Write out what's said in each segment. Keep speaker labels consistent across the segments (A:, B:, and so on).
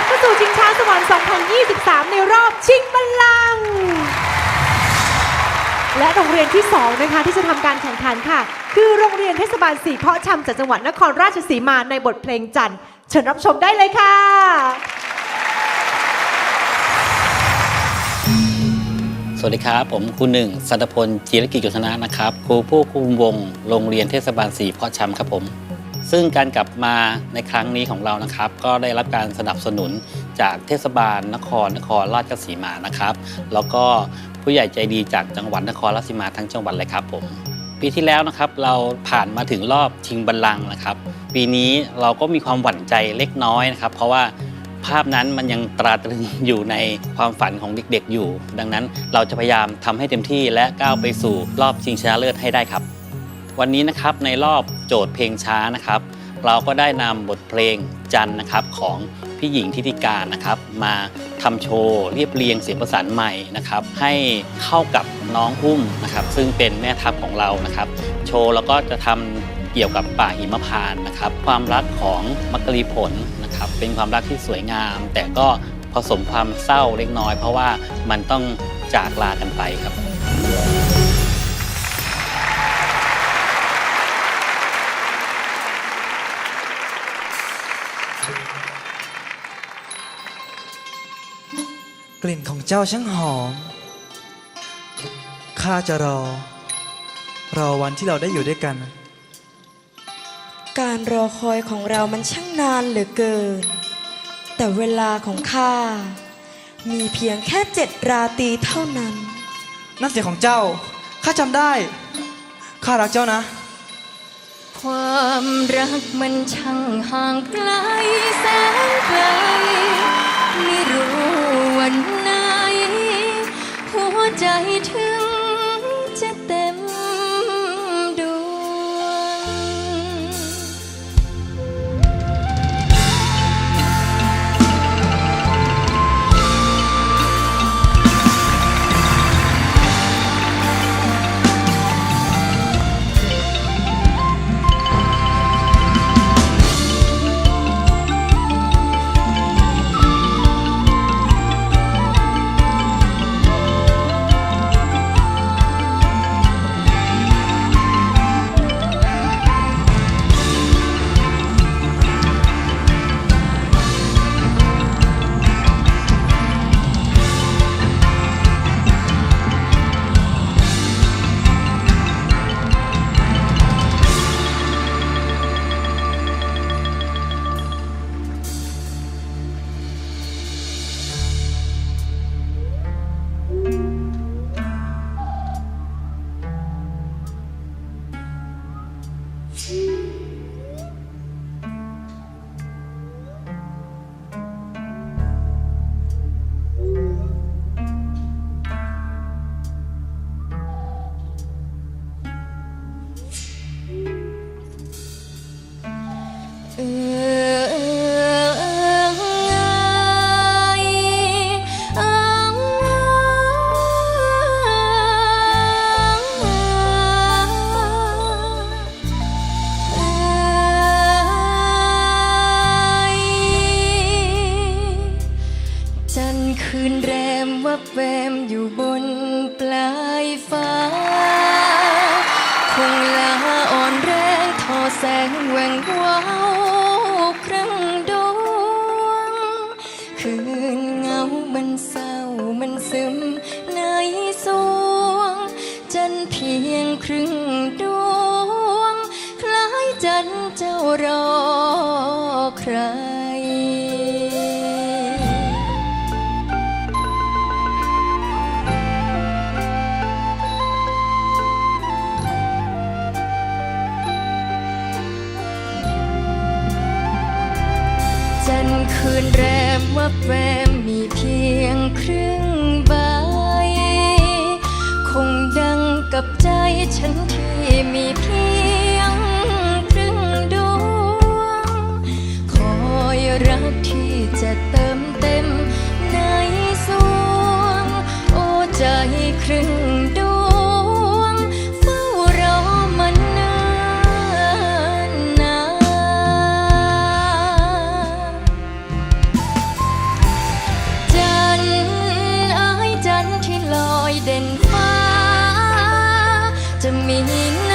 A: ลับเข้าสู่ชิงช้าสวรรค์ 2023 ในรอบชิงบัลลังก์และโรงเรียนที่ 2 นะคะ ที่จะทำการแข่งขันค่ะ คือโรงเรียนเทศบาลสีเพาะชำจากจังหวัดนครราชสีมาในบทเพลงจันทร์เชิญรับชมได้เลยค่ะ
B: สวัสดีครับ ผมครูหนึ่งสัตพลจีรกิจยุธนานะครับครูผู้คุมวงโรงเรียนเทศบาลสีเพาะชำครับผม ซึ่งการกลับมาในครั้งนี้ของเรานะครับ ก็ได้รับการสนับสนุนจากเทศบาลนครนครราชสีมานะครับ แล้วก็ผู้ใหญ่ใจดีจากจังหวัดนครราชสีมาทั้งจังหวัดเลยครับผมปีที่แล้วนะครับเราผ่านมาถึงรอบชิงบัลลังก์นะครับ ปีนี้เราก็มีความหวั่นใจเล็กน้อยนะครับ เพราะว่าภาพนั้นมันยังตราตรึงอยู่ในความฝันของเด็กๆอยู่ ดังนั้นเราจะพยายามทำให้เต็มที่และก้าวไปสู่รอบชิงชนะเลิศให้ได้ครับ วันนี้นะครับในรอบโจทย์เพลงช้านะครับ เราก็ได้นำบทเพลงจันนะครับของพี่หญิงทิติการนะครับ มาทำโชว์เรียบเรียงเสียงประสานใหม่นะครับ ให้เข้ากับน้องอุ้มนะครับ ซึ่งเป็นแม่ทัพของเรานะครับ โชว์แล้วก็จะทำเกี่ยวกับป่าหิมพานต์นะครับ ความรักของมักกะลีผลนะครับ เป็นความรักที่สวยงาม แต่ก็ผสมความเศร้าเล็กน้อย เพราะว่ามันต้องจากลากันไปครับ
C: เจ้าช่างหอม ข้าจะรอ รอวันที่เราได้อยู่ด้วยกัน
D: การรอคอยของเรามันช่างนานเหลือเกิน แต่เวลาของข้า มีเพียงแค่เจ็ดราตรีเท่านั้น
C: น้ำเสียงของเจ้า ข้าจำได้ ข้ารักเจ้านะ
E: ความรักมันช่างห่างไกลแสนไกล ไม่รู้วันไหนหัว ใจถึง จันเจ้ารอใคร จันคืนแรมว่าแฟม จะมี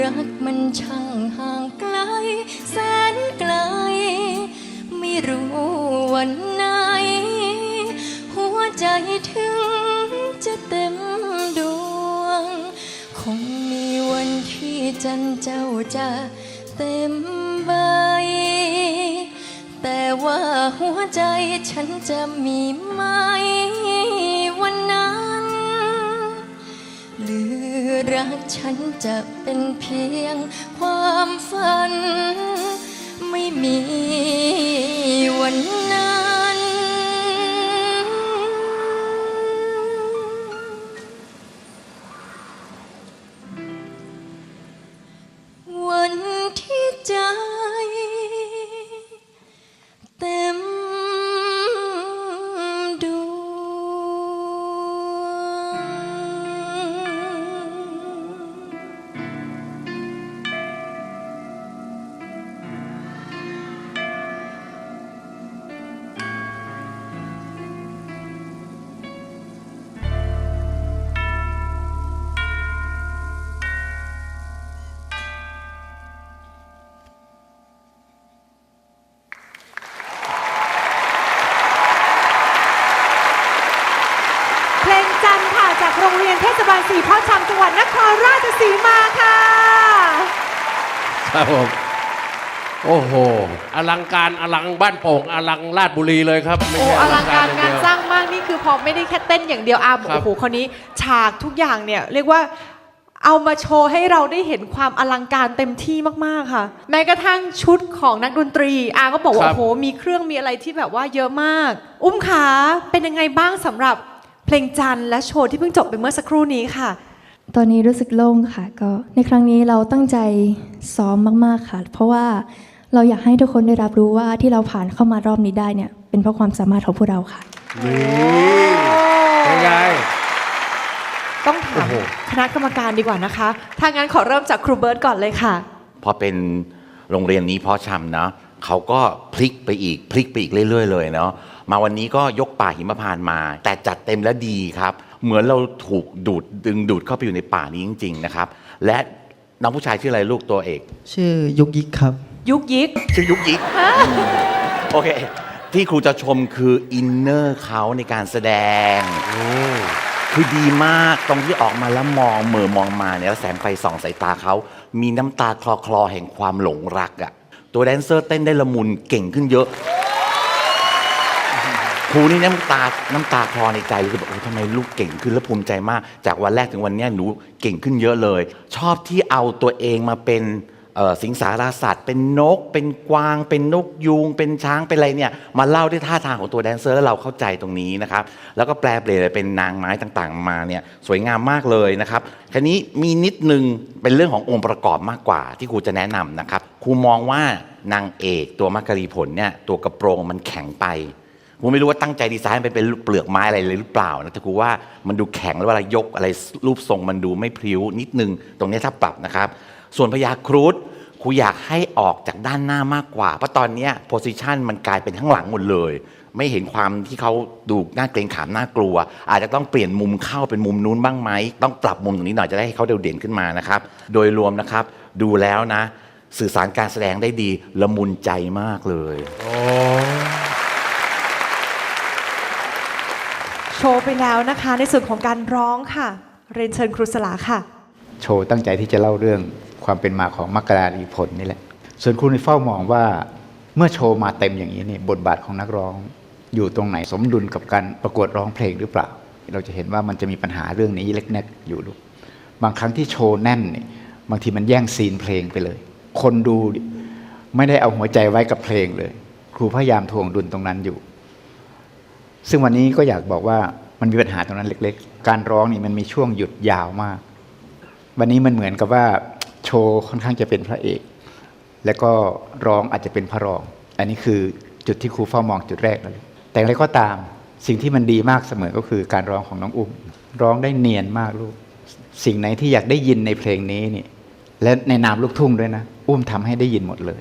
E: รักมันช่างห่างไกล แสนไกล ไม่รู้วันไหน หัวใจถึงจะเต็มดวง คงมีวันที่จันเจ้าจะเต็มใบ แต่ว่าหัวใจฉันจะมีไหมวันนั้นหรือ รักฉันจะเป็นเพียงความฝัน ไม่มีวันนั้น จั
A: นทร์ค่ะจากโรงเรียนเทศบาลสีพ่อชำจังหวัดนครราชสีมาค่ะ
F: ครับผมโอ้โห อลังการอลังบ้านโป่งอลังลาดบุรีเลยครับไม่
A: โอ้
F: ใช่
A: อลังการ
F: อย่
A: งาน
F: เดียว
A: สร้างมากนี่คือพอไม่ได้แค่เต้นอย่างเดียวอา
F: ครับ
A: โอ้โหคนนี้ฉากทุกอย่างเนี่ยเรียกว่าเอามาโชว์ให้เราได้เห็นความอลังการเต็มที่มากๆค่ะ แม้กระทั่งชุดของนักดนตรี อาก็บอกว่า
F: ครับ
A: โอ้โหมีเครื่องมีอะไรที่แบบว่าเยอะมาก อุ้มขาเป็นยังไงบ้างสำหรับ เพลงจันทร์และโชว์ที่เพิ่งจบไปเมื่อสักครู่นี้ค่ะ
G: ตอนนี้รู้สึกโล่งค่ะ ก็ในครั้งนี้เราตั้งใจซ้อมมากๆค่ะ เพราะว่าเราอยากให้ทุกคนได้รับรู้ว่าที่เราผ่านเข้ามารอบนี้ได้เนี่ย เป็นเพราะความสามารถของพวกเราค่ะ
F: นี่เป็นไง
A: ต้องถาม
F: โอ้โห
A: คณะกรรมการดีกว่านะคะ ถ้างั้นขอเริ่มจากครูเบิร์ตก่อนเลยค่ะ
H: พอเป็นโรงเรียนนี้เพาะชำนะ เขาก็พลิกไปอีกพลิกไปอีกเรื่อย ๆ เลยเนาะมาวันนี้ก็ยกป่าหิมพานต์มา แต่จัดเต็มและดีครับ เหมือนเราถูกดูดดึงดูดเข้าไปอยู่ในป่านี้จริง ๆ นะครับ และน้องผู้ชายชื่ออะไรลูกตัวเอก
C: ชื่อยุกยิกครับ
A: ยุกยิก
H: ชื่อยุกยิกโอเค ที่ครูจะชมคืออินเนอร์เขาในการแสดง คือดีมากตรงที่ออกมาแล้วมองเหม่อมองมาเนี่ยแล้วแสงไฟส่องสายตาเขา มีน้ำตาคลอคลอๆแห่งความหลงรักอะ่ะ ตัวแดนเซอร์เต้นได้ละมุนเก่งขึ้นเยอะครูนี่น้ำตา น้ำตาคลอในใจเลยคือแบบโอ้ทำไมลูกเก่งขึ้นและภูมิใจมาก จากวันแรกถึงวันนี้หนูเก่งขึ้นเยอะเลย ชอบที่เอาตัวเองมาเป็น สิงสาราสัตว์ เป็นนก เป็นกวาง เป็นนกยูง เป็นช้าง เป็นอะไรเนี่ยมาเล่าด้วยท่าทางของตัวแดนเซอร์แล้วเราเข้าใจตรงนี้นะครับ แล้วก็แปลเปลี่ยนเป็นนางไม้ต่างๆ มาเนี่ยสวยงามมากเลยนะครับทีนี้มีนิดนึงเป็นเรื่องขององค์ประกอบมากกว่า ที่ครูจะแนะนำนะครับครูมองว่านางเอกตัวมักกะรีผลเนี่ยตัวกระโปรงมันแข็งไปกูไม่รู้ว่าตั้งใจดีไซน์เป็นเป็นเปลือกไม้อะไรเลยหรือเปล่านะแต่กูว่ามันดูแข็งแล้วเวลายกอะไรรูปทรงมันดูไม่พริ้วนิดนึง ตรงนี้ถ้าปรับนะครับ ส่วนพญาครุฑครูอยากให้ออกจากด้านหน้ามากกว่า เพราะตอนเนี้โพสิชันมันกลายเป็นข้างหลังหมดเลย ไม่เห็นความที่เขาดูน่าเกรงขามน่ากลัว อาจจะต้องเปลี่ยนมุมเข้าเป็นมุมนู้นบ้างไหม ต้องปรับมุมตรงนี้หน่อยจะได้ให้เขาเด่นเด่นขึ้นมานะครับ โดยรวมนะครับ ดูแล้วนะ สื่อสารการแสดงได้ดีละมุนใจมากเลย
F: โอ้
A: โชว์ไปแล้วนะคะ ในส่วนของการร้องค่ะ เรียนเชิญครูสลาค่ะ
I: โชว์ตั้งใจที่จะเล่าเรื่อง ความเป็นมาของมักกะลาลีผลนี่แหละ ส่วนครูในเฝ้ามองว่าเมื่อโชว์มาเต็มอย่างนี้เนี่ยบทบาทของนักร้อง อยู่ตรงไหนสมดุลกับการประกวดร้องเพลงหรือเปล่า เราจะเห็นว่ามันจะมีปัญหาเรื่องนี้เล็กๆอยู่ลูกบางครั้งที่โชว์แน่นเนี่ยบางทีมันแย่งซีนเพลงไปเลย คนดูไม่ได้เอาหัวใจไว้กับเพลงเลย ครูพยายามทวงดุลตรงนั้นอยู่ ซึ่งวันนี้ก็อยากบอกว่ามันมีปัญหาตรงนั้นเล็ก ๆ การร้องนี่มันมีช่วงหยุดยาวมาก วันนี้มันเหมือนกับว่า โชว์ค่อนข้างจะเป็นพระเอก แล้วก็ร้องอาจจะเป็นพระรอง อันนี้คือจุดที่ครูเฝ้ามองจุดแรกเลยแต่อย่างไรก็ตามสิ่งที่มันดีมากเสมอก็คือการร้องของน้องอุ้ม ร้องได้เนียนมากลูก สิ่งไหนที่อยากได้ยินในเพลงนี้นี่และในนามลูกทุ่งด้วยนะ อุ้มทำให้ได้ยินหมดเลย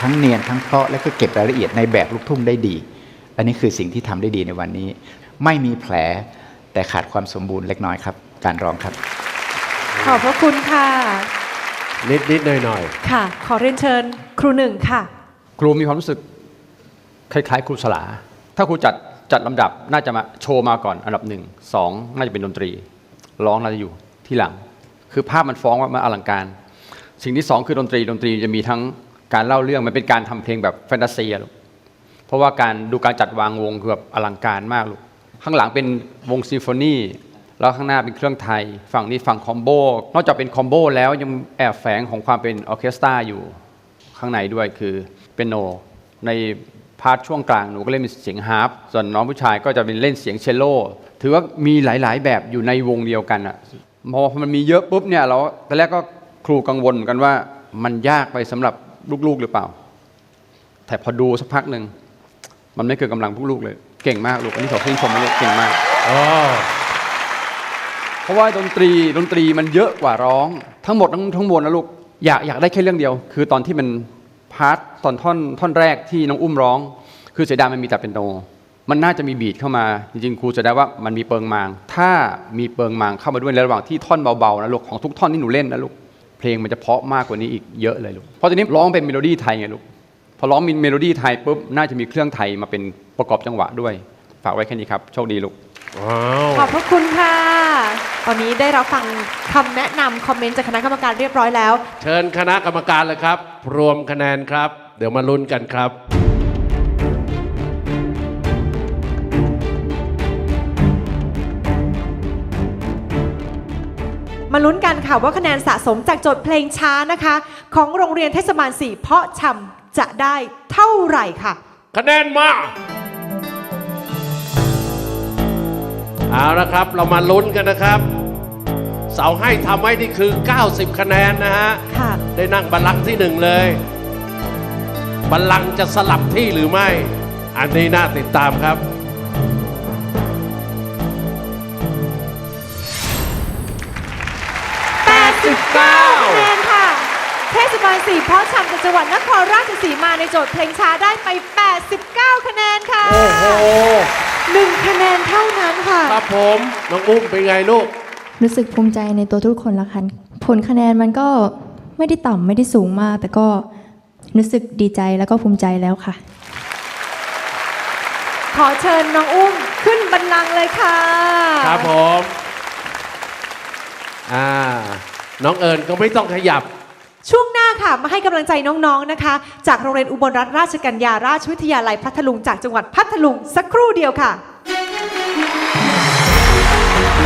I: ทั้งเนียนทั้งเพราะและก็เก็บรายละเอียดในแบบลูกทุ่งได้ดี อันนี้คือสิ่งที่ทำได้ดีในวันนี้ ไม่มีแผลแต่ขาดความสมบูรณ์เล็กน้อยครับ การร้องครับ
A: ขอบพระคุณค่ะ
F: นิดนิดหน่อยหน่อย
A: ค่ะ ขอเรียนเชิญครูหนึ่งค่ะ
J: ครูมีความรู้สึกคล้ายๆ ครูสลา ถ้าครูจัดจัดลำดับน่าจะมาโชว์มาก่อนอันดับหนึ่งสองน่าจะเป็นดนตรี ร้องน่าจะอยู่ที่หลัง คือภาพมันฟ้องว่ามันอลังการ สิ่งที่สองคือดนตรีดนตรีจะมีทั้งการเล่าเรื่องมันเป็นการทำเพลงแบบแฟนตาซีอะลูกเพราะว่าการดูการจัดวางวงคือแบบอลังการมากลูกข้างหลังเป็นวงซิมโฟนี แล้วข้างหน้าเป็นเครื่องไทย ฝั่งนี้ฝั่งคอมโบนอกจากเป็นคอมโบแล้วยังแอบแฝงของความเป็นออเคสตราอยู่ข้างในด้วยคือเปียโน ในพาร์ทช่วงกลางหนูก็เล่นเป็นเสียงฮาร์ปส่วนน้องผู้ชายก็จะเป็นเล่นเสียงเชลโล ถือว่ามีหลาย ๆ แบบอยู่ในวงเดียวกันอะพอมันมีเยอะปุ๊บเนี่ยเราตอนแรกก็ครูกังวลเหมือนกันว่ามันยากไปสำหรับลูก ๆ หรือเปล่า แต่พอดูสักพักหนึ่งมันไม่เกินกำลังพวกลูกเลย เก่งมากลูกอันนี้ขอชื่นชมนะลูกเก่งมาก
F: อ๋อ
J: เพราะว่าดนตรีดนตรีมันเยอะกว่าร้อง ทั้งหมดทั้งทั้งมวลนะลูกอยากอยากได้แค่เรื่องเดียว คือตอนที่มันพาร์ทตอนท่อนท่อนแรกที่น้องอุ้มร้อง คือเสียดายมันมีแต่เป็นโนมันน่าจะมีบีทเข้ามาจริงๆครูจะได้ว่ามันมีเปิงมาง ถ้ามีเปิงมางเข้ามาด้วยในระหว่างที่ท่อนเบาๆนะลูกของทุกท่อนที่หนูเล่นนะลูกเพลงมันจะเพาะมากกว่านี้อีกเยอะเลยลูกเพราะตอนนี้ร้องเป็นเมโลดี้ไทยไงลูกพอร้องมีเมโลดี้ไทยปุ๊บน่าจะมีเครื่องไทยมาเป็นประกอบจังหวะด้วย ฝากไว้แค่นี้ครับโชคดีลูก
F: ว้าว
A: ขอบพระคุณค่ะ ตอนนี้ได้รับฟังคำแนะนำคอมเมนต์จากคณะกรรมการเรียบร้อยแล้ว
F: เชิญคณะกรรมการเลยครับ รวมคะแนนครับ เดี๋ยวมาลุ้นกันครับ
A: มาลุ้นกันค่ะว่าคะแนนสะสมจากโจทย์เพลงช้านะคะ ของโรงเรียนเทศบาล4เพาะชำจะได้เท่าไหร่ค่ะ
F: คะแนนมา เอาละครับ เรามาลุ้นกันนะครับ เสาให้ทำไว้นี่คือ 90 คะแนนนะฮะ
A: ค่ะ
F: ได้นั่งบัลลังก์ที่หนึ่งเลย บัลลังก์จะสลับที่หรือไม่ อันนี้น่าติดตามครับ
A: 89 คะแนนค่ะ เทศบาล4เพาะชำจากจังหวัดนครราชสีมาในโจทย์เพลงช้าได้ไป 89 คะแนนค่ะ
F: โอ้โห
A: หนึ่งคะแนนเท่านั้นค่ะ
F: ครับผมน้องอุ้มเป็นไงลูก
G: รู้สึกภูมิใจในตัวทุกคนละกันผลคะแนนมันก็ไม่ได้ต่ำไม่ได้สูงมาก แต่ก็รู้สึกดีใจแล้วก็ภูมิใจแล้วค่ะ
A: ขอเชิญน้องอุ้มขึ้นบันลังก์เลยค่ะ
F: ครับผม อ่า น้องเอิญก็ไม่ต้องขยับ
A: ช่วงหน้าค่ะ มาให้กำลังใจน้องๆนะคะ จากโรงเรียนอุบลรัตนราชกัญญาราชวิทยาลัยพัทลุงจากจังหวัดพัทลุงสักครู่เดียวค่ะ